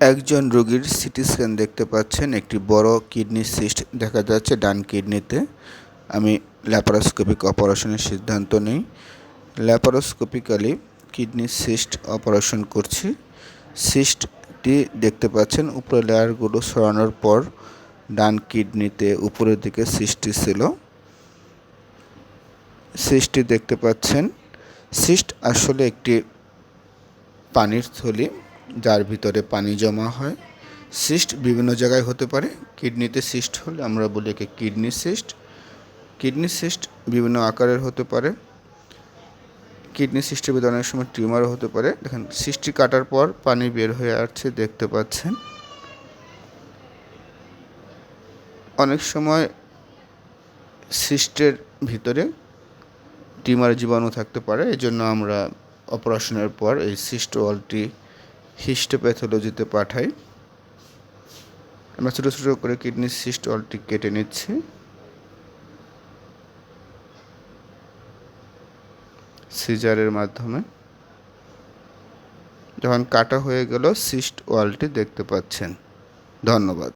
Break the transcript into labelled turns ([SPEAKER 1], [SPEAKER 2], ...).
[SPEAKER 1] একজন রোগীর CT scan দেখতে পাচ্ছেন, একটি বড় কিডনি সিস্ট দেখা যাচ্ছে ডান কিডনিতে। আমি ল্যাপারোস্কোপিক অপারেশনের সিদ্ধান্ত নেই। ল্যাপারোস্কোপিক্যালি কিডনি সিস্ট অপারেশন করছি। সিস্টটি দেখতে পাচ্ছেন, উপরে লেয়ারগুলো সরানোর পর ডান কিডনিতে উপরের দিকে সিস্টটি ছিল। সিস্টটি দেখতে পাচ্ছেন, সিস্ট আসলে একটি পানির থলি। যার ভিতরে পানি জমা হয়। সিস্ট বিভিন্ন জায়গায় হতে পারে। কিডনিতে সিস্ট হলে আমরা বলি একে কিডনি সিস্ট। কিডনি সিস্ট বিভিন্ন আকারের হতে পারে। কিডনি সিস্টের ভিতরে অনেক সময় টিউমারও হতে পারে। দেখেন, সিস্টটি কাটার পর পানি বের হয়ে আসছে, দেখতে পাচ্ছেন। অনেক সময় সিস্টের ভিতরে টিউমার জীবাণু থাকতে পারে। এই জন্য আমরা অপারেশনের পর এই সিস্ট ওয়ালটি হিস্টোপ্যাথোলজিতে পাঠাই। আমরা ছোটো ছোটো করে কিডনি সিস্ট ওয়ালটি কেটে নিচ্ছি। সিজারের মাধ্যমে। যখন কাটা হয়ে গেল, সিস্ট ওয়ালটি দেখতে পাচ্ছেন। ধন্যবাদ।